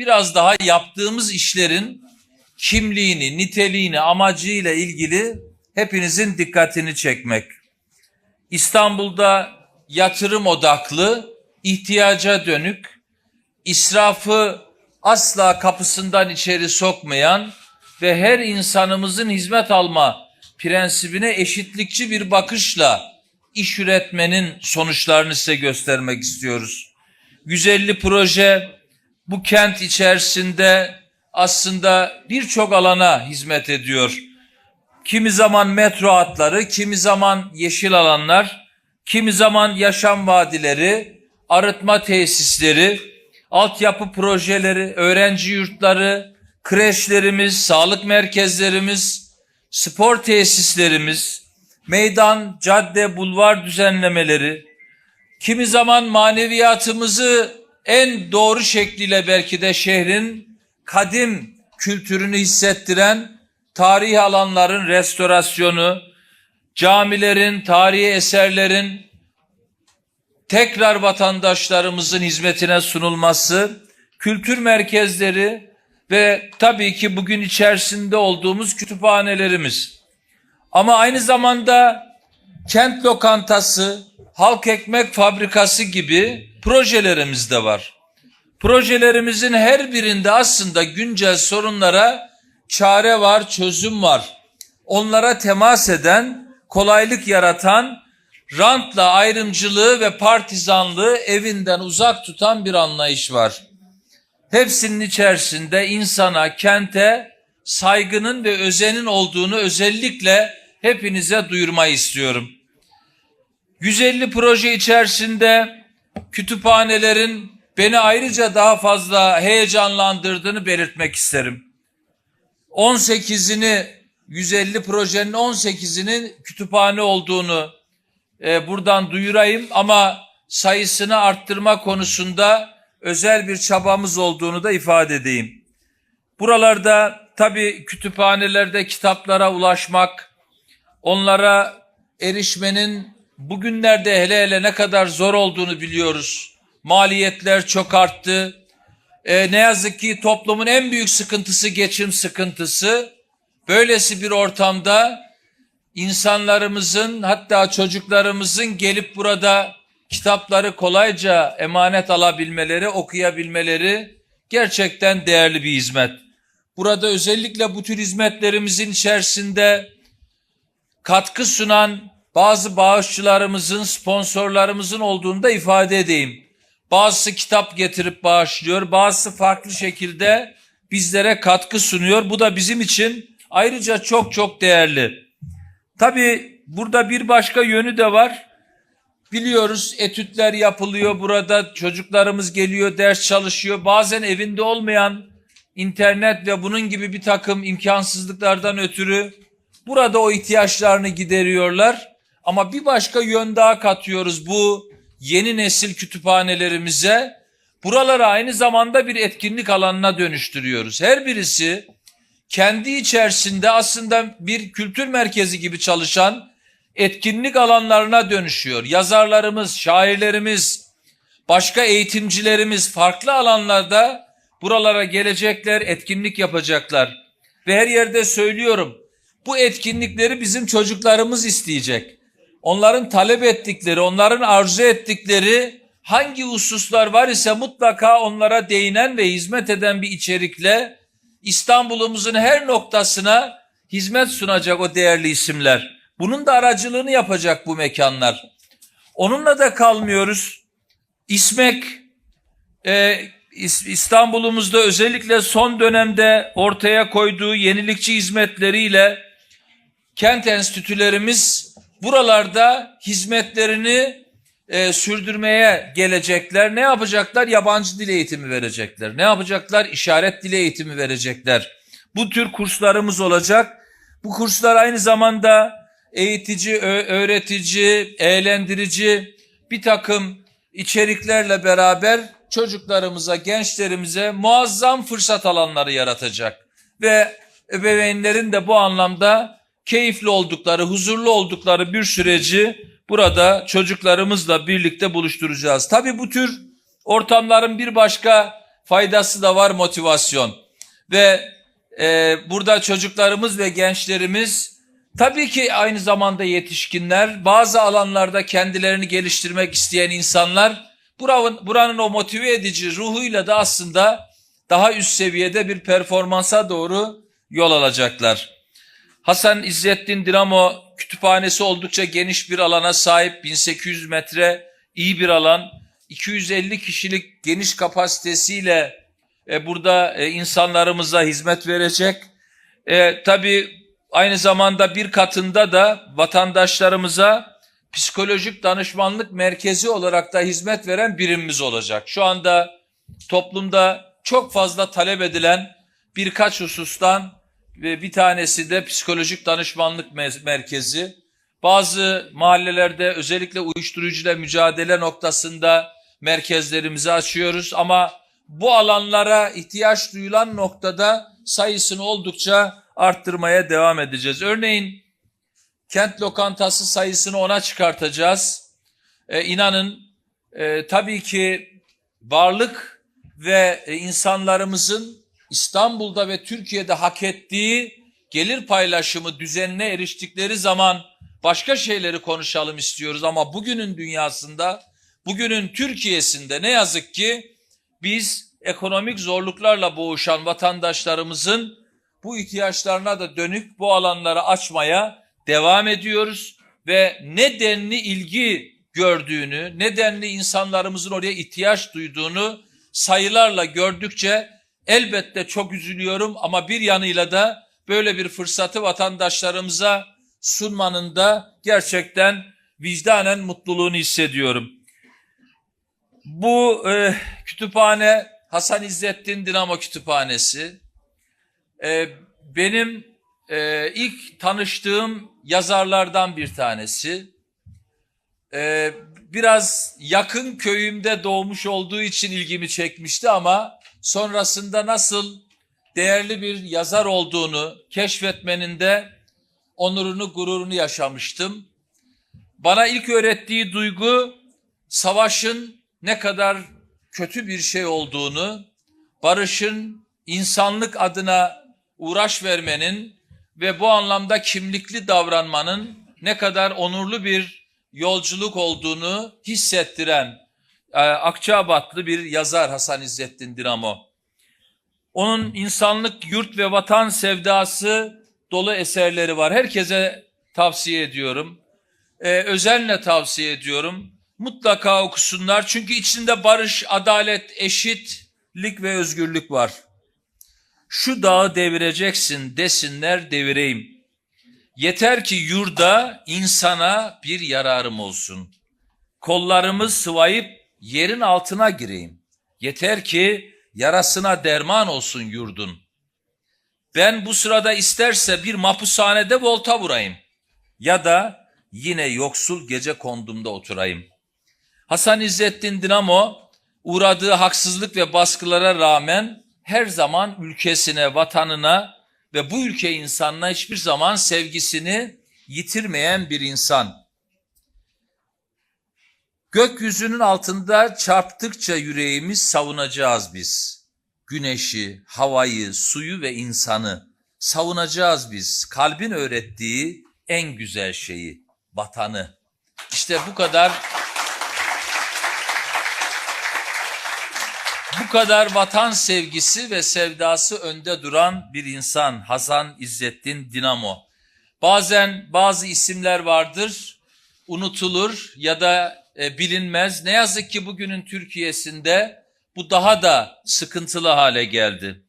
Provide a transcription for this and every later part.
biraz daha yaptığımız işlerin kimliğini, niteliğini, amacıyla ilgili hepinizin dikkatini çekmek. İstanbul'da yatırım odaklı, ihtiyaca dönük, israfı asla kapısından içeri sokmayan ve her insanımızın hizmet alma prensibine eşitlikçi bir bakışla iş üretmenin sonuçlarını size göstermek istiyoruz. Güzelli proje bu kent içerisinde aslında birçok alana hizmet ediyor. Kimi zaman metro hatları, kimi zaman yeşil alanlar, kimi zaman yaşam vadileri, arıtma tesisleri, altyapı projeleri, öğrenci yurtları, kreşlerimiz, sağlık merkezlerimiz, spor tesislerimiz, meydan, cadde, bulvar düzenlemeleri, kimi zaman maneviyatımızı en doğru şekliyle belki de şehrin kadim kültürünü hissettiren tarihi alanların restorasyonu, camilerin, tarihi eserlerin tekrar vatandaşlarımızın hizmetine sunulması, kültür merkezleri ve tabii ki bugün içerisinde olduğumuz kütüphanelerimiz. Ama aynı zamanda kent lokantası, halk ekmek fabrikası gibi projelerimiz de var. Projelerimizin her birinde aslında güncel sorunlara çare var, çözüm var. Onlara temas eden, kolaylık yaratan, rantla ayrımcılığı ve partizanlığı evinden uzak tutan bir anlayış var. Hepsinin içerisinde insana, kente saygının ve özenin olduğunu özellikle hepinize duyurmayı istiyorum. Güzelli proje içerisinde kütüphanelerin beni ayrıca daha fazla heyecanlandırdığını belirtmek isterim. 18'ini 150 projenin 18'inin kütüphane olduğunu e, buradan duyurayım ama sayısını arttırma konusunda özel bir çabamız olduğunu da ifade edeyim. Buralarda tabii kütüphanelerde kitaplara ulaşmak, onlara erişmenin bugünlerde hele hele ne kadar zor olduğunu biliyoruz. Maliyetler çok arttı. E, ne yazık ki toplumun en büyük sıkıntısı geçim sıkıntısı. Böylesi bir ortamda insanlarımızın hatta çocuklarımızın gelip burada kitapları kolayca emanet alabilmeleri, okuyabilmeleri gerçekten değerli bir hizmet. Burada özellikle bu tür hizmetlerimizin içerisinde katkı sunan bazı bağışçılarımızın, sponsorlarımızın olduğunu da ifade edeyim. Bazısı kitap getirip bağışlıyor, bazısı farklı şekilde bizlere katkı sunuyor. Bu da bizim için ayrıca çok çok değerli. Tabii burada bir başka yönü de var. Biliyoruz etütler yapılıyor burada çocuklarımız geliyor ders çalışıyor. Bazen evinde olmayan internet ve bunun gibi bir takım imkansızlıklardan ötürü burada o ihtiyaçlarını gideriyorlar. Ama bir başka yön daha katıyoruz bu yeni nesil kütüphanelerimize. Buraları aynı zamanda bir etkinlik alanına dönüştürüyoruz. Her birisi kendi içerisinde aslında bir kültür merkezi gibi çalışan etkinlik alanlarına dönüşüyor. Yazarlarımız, şairlerimiz, başka eğitimcilerimiz farklı alanlarda buralara gelecekler, etkinlik yapacaklar. Ve her yerde söylüyorum, bu etkinlikleri bizim çocuklarımız isteyecek. Onların talep ettikleri, onların arzu ettikleri hangi hususlar var ise mutlaka onlara değinen ve hizmet eden bir içerikle İstanbul'umuzun her noktasına hizmet sunacak o değerli isimler. Bunun da aracılığını yapacak bu mekanlar. Onunla da kalmıyoruz. İSMEK e, İstanbul'umuzda özellikle son dönemde ortaya koyduğu yenilikçi hizmetleriyle kent enstitülerimiz buralarda hizmetlerini e, sürdürmeye gelecekler. Ne yapacaklar? Yabancı dil eğitimi verecekler. Ne yapacaklar? İşaret dili eğitimi verecekler. Bu tür kurslarımız olacak. Bu kurslar aynı zamanda eğitici, öğretici, eğlendirici bir takım içeriklerle beraber çocuklarımıza, gençlerimize muazzam fırsat alanları yaratacak. Ve ebeveynlerin de bu anlamda keyifli oldukları, huzurlu oldukları bir süreci burada çocuklarımızla birlikte buluşturacağız. Tabii bu tür ortamların bir başka faydası da var motivasyon. Ve e, burada çocuklarımız ve gençlerimiz tabii ki aynı zamanda yetişkinler bazı alanlarda kendilerini geliştirmek isteyen insanlar buranın, buranın o motive edici ruhuyla da aslında daha üst seviyede bir performansa doğru yol alacaklar. Hasan İzzettin Dinamo kütüphanesi oldukça geniş bir alana sahip 1800 metre iyi bir alan 250 kişilik geniş kapasitesiyle e, burada e, insanlarımıza hizmet verecek. E, tabii aynı zamanda bir katında da vatandaşlarımıza psikolojik danışmanlık merkezi olarak da hizmet veren birimimiz olacak. Şu anda toplumda çok fazla talep edilen birkaç husustan ve bir tanesi de psikolojik danışmanlık me- merkezi. Bazı mahallelerde özellikle uyuşturucuyla mücadele noktasında merkezlerimizi açıyoruz ama bu alanlara ihtiyaç duyulan noktada sayısını oldukça arttırmaya devam edeceğiz. Örneğin kent lokantası sayısını ona çıkartacağız. Ee, inanın e, tabii ki varlık ve e, insanlarımızın İstanbul'da ve Türkiye'de hak ettiği gelir paylaşımı düzenine eriştikleri zaman başka şeyleri konuşalım istiyoruz. Ama bugünün dünyasında, bugünün Türkiye'sinde ne yazık ki biz ekonomik zorluklarla boğuşan vatandaşlarımızın bu ihtiyaçlarına da dönük bu alanları açmaya devam ediyoruz. Ve ne denli ilgi gördüğünü, ne denli insanlarımızın oraya ihtiyaç duyduğunu sayılarla gördükçe elbette çok üzülüyorum ama bir yanıyla da böyle bir fırsatı vatandaşlarımıza sunmanın da gerçekten vicdanen mutluluğunu hissediyorum. Bu e, kütüphane Hasan İzzettin Dinamo Kütüphanesi. E, benim e, ilk tanıştığım yazarlardan bir tanesi. E, biraz yakın köyümde doğmuş olduğu için ilgimi çekmişti ama sonrasında nasıl değerli bir yazar olduğunu keşfetmenin de onurunu, gururunu yaşamıştım. Bana ilk öğrettiği duygu savaşın ne kadar kötü bir şey olduğunu, barışın insanlık adına uğraş vermenin ve bu anlamda kimlikli davranmanın ne kadar onurlu bir yolculuk olduğunu hissettiren Akçabatlı bir yazar Hasan İzzettin Dinamo. Onun insanlık, yurt ve vatan sevdası dolu eserleri var. Herkese tavsiye ediyorum. Ee, özenle tavsiye ediyorum. Mutlaka okusunlar çünkü içinde barış, adalet, eşitlik ve özgürlük var. Şu dağı devireceksin desinler devireyim. Yeter ki yurda, insana bir yararım olsun. Kollarımı sıvayıp yerin altına gireyim. Yeter ki yarasına derman olsun yurdun. Ben bu sırada isterse bir mahpushanede volta vurayım. Ya da yine yoksul gece kondumda oturayım. Hasan İzzettin Dinamo uğradığı haksızlık ve baskılara rağmen her zaman ülkesine, vatanına ve bu ülke insanına hiçbir zaman sevgisini yitirmeyen bir insan. Gökyüzünün altında çarptıkça yüreğimiz savunacağız biz. Güneşi, havayı, suyu ve insanı savunacağız biz. Kalbin öğrettiği en güzel şeyi, vatanı. İşte bu kadar bu kadar vatan sevgisi ve sevdası önde duran bir insan Hasan İzzettin Dinamo. Bazen bazı isimler vardır, unutulur ya da e, bilinmez. Ne yazık ki bugünün Türkiye'sinde bu daha da sıkıntılı hale geldi.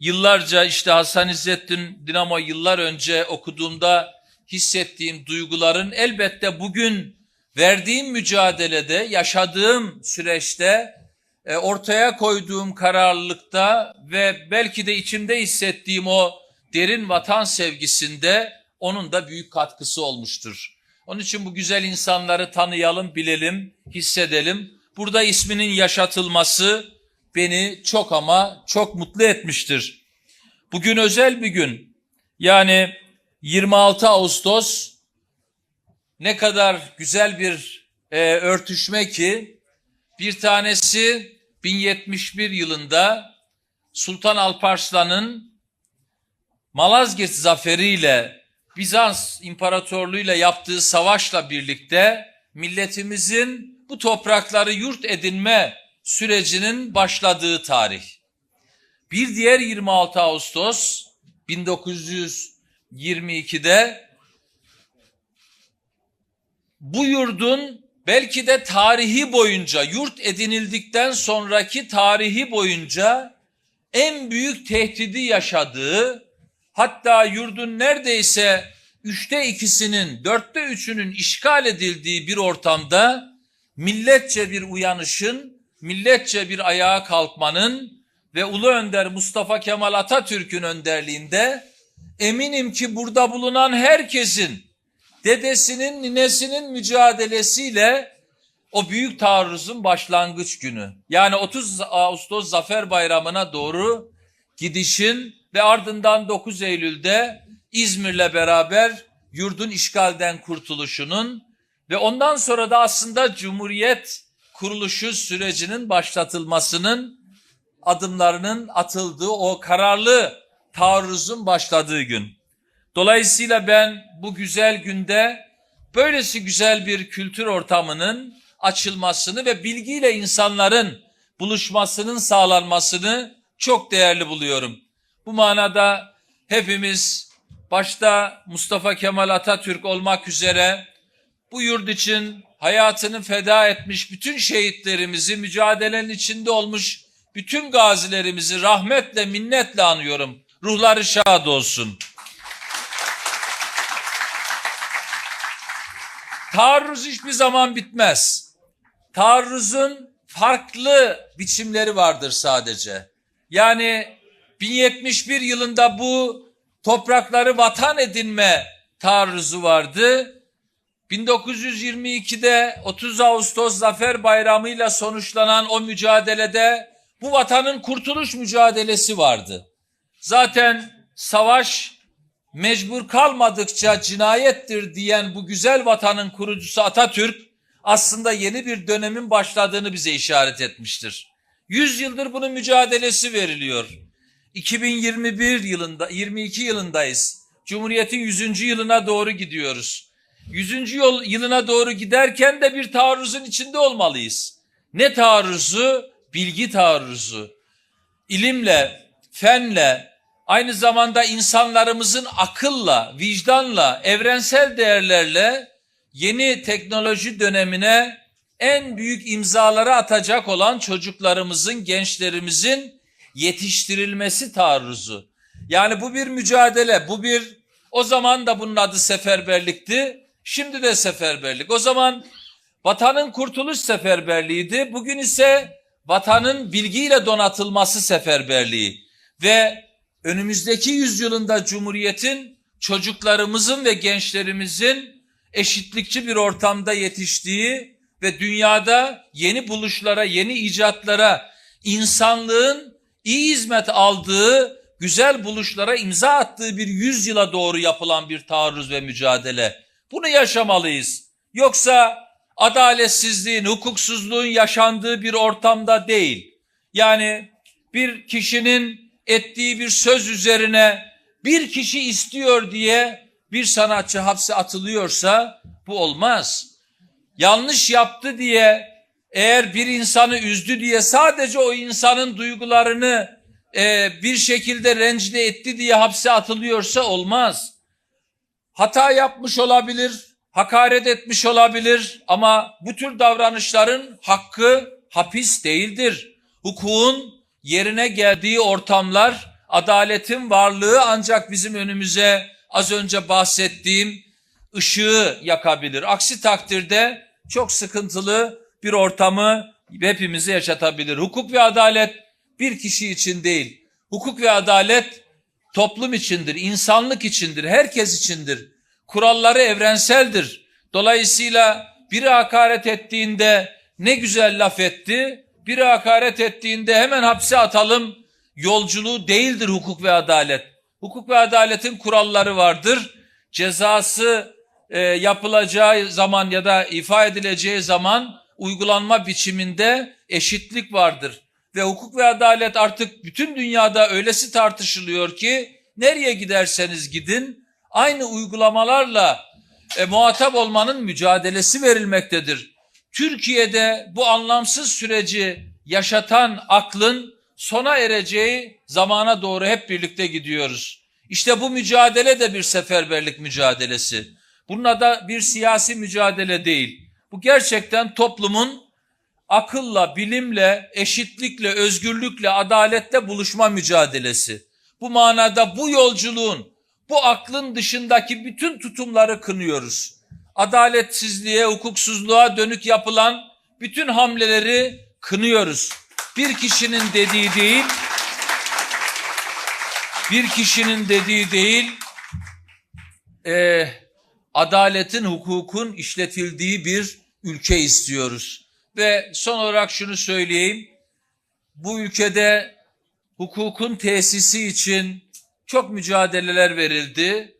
Yıllarca işte Hasan İzzettin Dinamo yıllar önce okuduğumda hissettiğim duyguların elbette bugün verdiğim mücadelede, yaşadığım süreçte e, ortaya koyduğum kararlılıkta ve belki de içimde hissettiğim o derin vatan sevgisinde onun da büyük katkısı olmuştur. Onun için bu güzel insanları tanıyalım, bilelim, hissedelim. Burada isminin yaşatılması beni çok ama çok mutlu etmiştir. Bugün özel bir gün. Yani 26 Ağustos ne kadar güzel bir e, örtüşme ki bir tanesi 1071 yılında Sultan Alparslan'ın Malazgirt zaferiyle Bizans İmparatorluğu'yla yaptığı savaşla birlikte milletimizin bu toprakları yurt edinme sürecinin başladığı tarih. Bir diğer 26 Ağustos 1922'de bu yurdun belki de tarihi boyunca yurt edinildikten sonraki tarihi boyunca en büyük tehdidi yaşadığı hatta yurdun neredeyse üçte ikisinin dörtte üçünün işgal edildiği bir ortamda milletçe bir uyanışın, milletçe bir ayağa kalkmanın ve Ulu Önder Mustafa Kemal Atatürk'ün önderliğinde eminim ki burada bulunan herkesin dedesinin, ninesinin mücadelesiyle o büyük taarruzun başlangıç günü. Yani 30 Ağustos Zafer Bayramı'na doğru gidişin ve ardından 9 Eylül'de İzmir'le beraber yurdun işgalden kurtuluşunun ve ondan sonra da aslında Cumhuriyet kuruluşu sürecinin başlatılmasının adımlarının atıldığı o kararlı taarruzun başladığı gün. Dolayısıyla ben bu güzel günde böylesi güzel bir kültür ortamının açılmasını ve bilgiyle insanların buluşmasının sağlanmasını çok değerli buluyorum. Bu manada hepimiz başta Mustafa Kemal Atatürk olmak üzere bu yurt için hayatını feda etmiş bütün şehitlerimizi, mücadelenin içinde olmuş bütün gazilerimizi rahmetle, minnetle anıyorum. Ruhları şad olsun. Taarruz hiçbir zaman bitmez. Taarruzun farklı biçimleri vardır sadece. Yani 1071 yılında bu toprakları vatan edinme taarruzu vardı. 1922'de 30 Ağustos Zafer Bayramı'yla sonuçlanan o mücadelede bu vatanın kurtuluş mücadelesi vardı. Zaten savaş mecbur kalmadıkça cinayettir diyen bu güzel vatanın kurucusu Atatürk aslında yeni bir dönemin başladığını bize işaret etmiştir. Yüz yıldır bunun mücadelesi veriliyor. 2021 yılında, 22 yılındayız. Cumhuriyet'in 100. yılına doğru gidiyoruz. 100. yıl, yılına doğru giderken de bir taarruzun içinde olmalıyız. Ne taarruzu? Bilgi taarruzu. İlimle, fenle, aynı zamanda insanlarımızın akılla, vicdanla, evrensel değerlerle yeni teknoloji dönemine en büyük imzaları atacak olan çocuklarımızın, gençlerimizin yetiştirilmesi taarruzu. Yani bu bir mücadele, bu bir o zaman da bunun adı seferberlikti. Şimdi de seferberlik. O zaman vatanın kurtuluş seferberliğiydi. Bugün ise vatanın bilgiyle donatılması seferberliği. Ve önümüzdeki yüzyılında Cumhuriyet'in çocuklarımızın ve gençlerimizin eşitlikçi bir ortamda yetiştiği ve dünyada yeni buluşlara, yeni icatlara, insanlığın iyi hizmet aldığı, güzel buluşlara imza attığı bir yüzyıla doğru yapılan bir taarruz ve mücadele. Bunu yaşamalıyız. Yoksa adaletsizliğin, hukuksuzluğun yaşandığı bir ortamda değil. Yani bir kişinin ettiği bir söz üzerine bir kişi istiyor diye bir sanatçı hapse atılıyorsa bu olmaz. Yanlış yaptı diye eğer bir insanı üzdü diye sadece o insanın duygularını e, bir şekilde rencide etti diye hapse atılıyorsa olmaz. Hata yapmış olabilir, hakaret etmiş olabilir ama bu tür davranışların hakkı hapis değildir. Hukukun yerine geldiği ortamlar, adaletin varlığı ancak bizim önümüze az önce bahsettiğim ışığı yakabilir. Aksi takdirde çok sıkıntılı bir ortamı hepimize yaşatabilir. Hukuk ve adalet bir kişi için değil. Hukuk ve adalet toplum içindir, insanlık içindir, herkes içindir. Kuralları evrenseldir. Dolayısıyla biri hakaret ettiğinde ne güzel laf etti, biri hakaret ettiğinde hemen hapse atalım yolculuğu değildir hukuk ve adalet. Hukuk ve adaletin kuralları vardır. Cezası e, yapılacağı zaman ya da ifa edileceği zaman uygulanma biçiminde eşitlik vardır. ve hukuk ve adalet artık bütün dünyada öylesi tartışılıyor ki nereye giderseniz gidin aynı uygulamalarla e, muhatap olmanın mücadelesi verilmektedir. Türkiye'de bu anlamsız süreci yaşatan aklın sona ereceği zamana doğru hep birlikte gidiyoruz. İşte bu mücadele de bir seferberlik mücadelesi. Bununla da bir siyasi mücadele değil. Bu gerçekten toplumun akılla, bilimle, eşitlikle, özgürlükle, adaletle buluşma mücadelesi. Bu manada bu yolculuğun, bu aklın dışındaki bütün tutumları kınıyoruz. Adaletsizliğe, hukuksuzluğa dönük yapılan bütün hamleleri kınıyoruz. Bir kişinin dediği değil, bir kişinin dediği değil, e, adaletin, hukukun işletildiği bir ülke istiyoruz. Ve son olarak şunu söyleyeyim. Bu ülkede hukukun tesisi için çok mücadeleler verildi.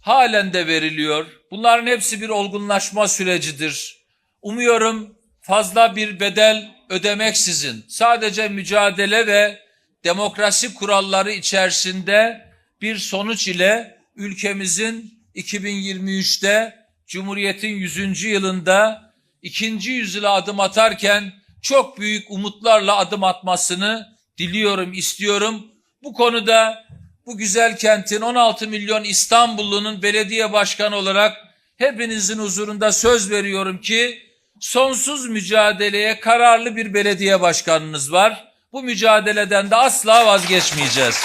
Halen de veriliyor. Bunların hepsi bir olgunlaşma sürecidir. Umuyorum fazla bir bedel ödemeksizin sadece mücadele ve demokrasi kuralları içerisinde bir sonuç ile ülkemizin 2023'te Cumhuriyet'in 100. yılında ikinci yüzyıla adım atarken çok büyük umutlarla adım atmasını diliyorum, istiyorum. Bu konuda bu güzel kentin 16 milyon İstanbullunun belediye başkanı olarak hepinizin huzurunda söz veriyorum ki sonsuz mücadeleye kararlı bir belediye başkanınız var. Bu mücadeleden de asla vazgeçmeyeceğiz.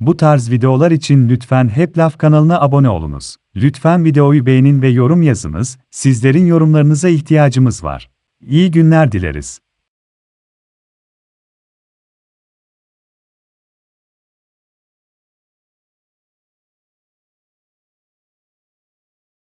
Bu tarz videolar için lütfen Hep Laf kanalına abone olunuz. Lütfen videoyu beğenin ve yorum yazınız, sizlerin yorumlarınıza ihtiyacımız var. İyi günler dileriz.